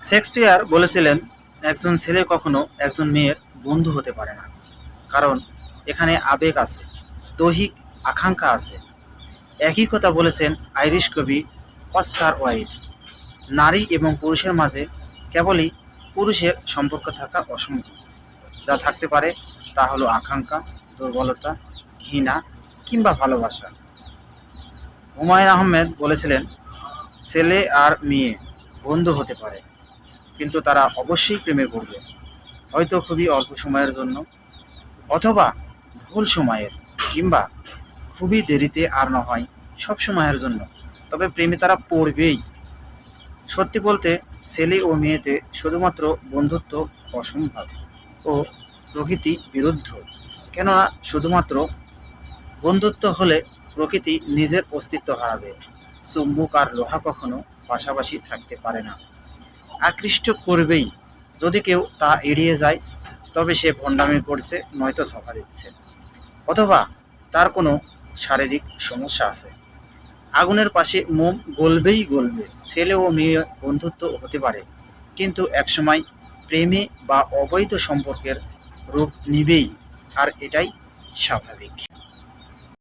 Shakespeare বলেছিলেন, একজন ছেলে কখনো একজন মেয়ের বন্ধু হতে পারে না। কারণ এখানে আবেগ আছে, দৈহিক আকাঙ্ক্ষা আছে। একই কথা বলেছেন আইরিশ কবি অস্কার ওয়াইড নারী এবং পুরুষের মাঝে কেবলই পুরুষের সম্পর্ক থাকা অসম্ভব। যা থাকতে পারে তা হলো আকাঙ্ক্ষা, দুর্বলতা, ঘৃণা কিংবা ভালোবাসা। হুমায়ুন আহমেদ বলেছিলেন, ছেলে আর মেয়ে বন্ধু হতে পারে কিন্তু তারা অবশ্যই প্রেমে পড়বে। হয়তো খুবই অল্প সময়ের জন্য, অথবা ভুল সময়ের, কিংবা খুবই দেরিতে আর না হয় সব সময়ের জন্য। তবে প্রেমে তারা পড়বেই। সত্যি বলতে, ছেলে ও মেয়েতে শুধুমাত্র বন্ধুত্ব অসম্ভব ও প্রকৃতি বিরুদ্ধ। কেননা শুধুমাত্র বন্ধুত্ব হলে প্রকৃতি নিজের অস্তিত্ব হারাবে। চুম্বক আর লোহা কখনো পাশাপাশি থাকতে পারে না। আকৃষ্ট করবেই। যদি কেউ তা এড়িয়ে যায়, তবে সে ভণ্ডামি করছে, নয়তো ধোকা দিচ্ছে। অথবা তার কোনো শারীরিক সমস্যা আছে। আগুনের পাশে মোম গলবেই গলবে, ছেলে ও মেয়ে বন্ধুত্ব হতে পারে। কিন্তু একসময় প্রেমে বা অবৈধ সম্পর্কের রূপ নিবেই, আর এটাই স্বাভাবিক।